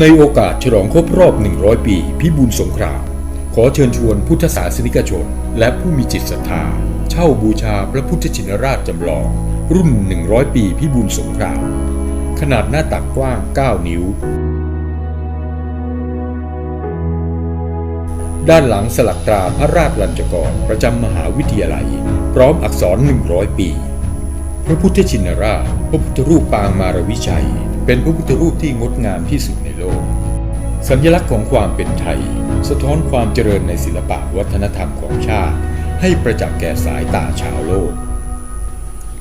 ในโอกาสฉลองครบรอบ 100 ปี พิบูลสงคราม ขอเชิญชวนพุทธศาสนิกชน และผู้มีจิตศรัทธา เช่าบูชาพระพุทธชินราชจำลอง รุ่น 100 ปีพิบูลสงคราม ขนาดหน้าตักกว้าง 9 นิ้ว ด้านหลังสลักตราพระราชลัญจกรประจำมหาวิทยาลัย พร้อมอักษร 100 ปี พระพุทธชินราช พระพุทธรูปปางมารวิชัย เป็นพระพุทธรูปที่งดงามที่สุดในโลก สัญลักษณ์ของความเป็นไทย สะท้อนความเจริญในศิลปะวัฒนธรรมของชาติ ให้ประจักษ์แก่สายตาชาวโลก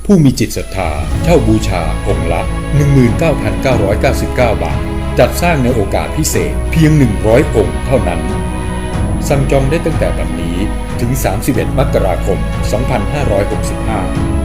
ผู้มีจิตศรัทธาเช่าบูชาองค์ละ 19,999 บาท จัดสร้างในโอกาสพิเศษเพียง 100 องค์เท่านั้น สั่งจองได้ตั้งแต่บัดนี้ถึง 31 มกราคม 2565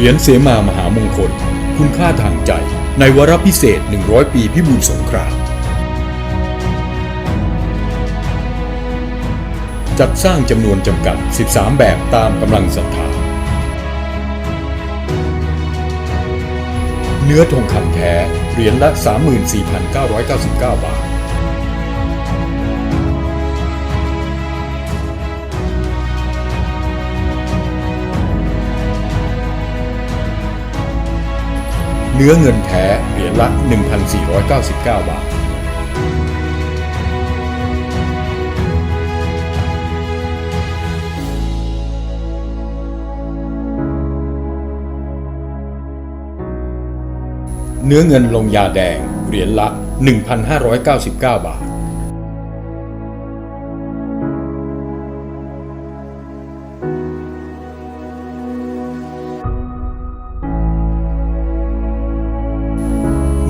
รียญเสมามหามงคล คุณค่าทางใจในวาระพิเศษ 100 ปีพิบูลสงคราม จัดสร้างจำนวนจำกัด 13 แบบตามกำลังศรัทธา เนื้อทองคำแท้ เหรียญละ 34,999 บาท เนื้อเงินแท้เหรียญละ 1,499 บาท เนื้อเงินลงยาแดงเหรียญละ 1,599 บาท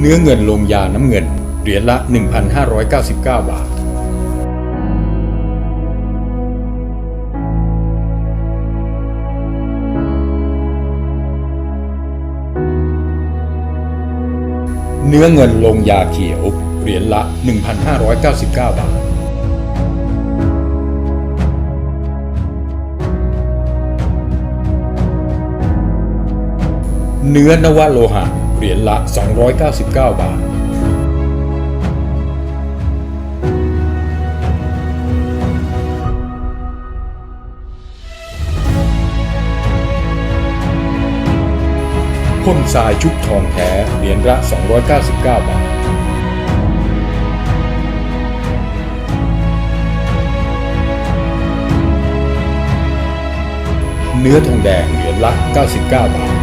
เนื้อเงินลงยาน้ำเงิน เหรียญละ 1,599 บาท เนื้อเงินลงยาเขียว เหรียญละ 1,599 บาทเนื้อนวโลหะ เหรียญละ 299 บาทพ่นทรายชุบทองแท้เหรียญละ 299 บาท เนื้อทองแดงเหรียญละ 99 บาท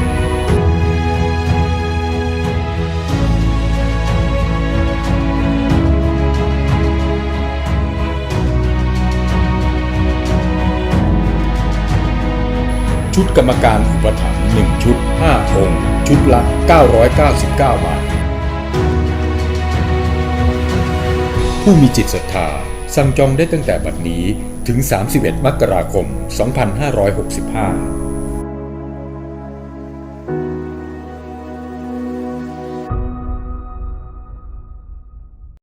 ชุดกรรมการอุปถัมภ์1ชุด 5 องค์ ชุดละ 999 บาท ผู้มีจิตศรัทธาสั่งจองได้ตั้งแต่บัดนี้ถึง 31 มกราคม 2565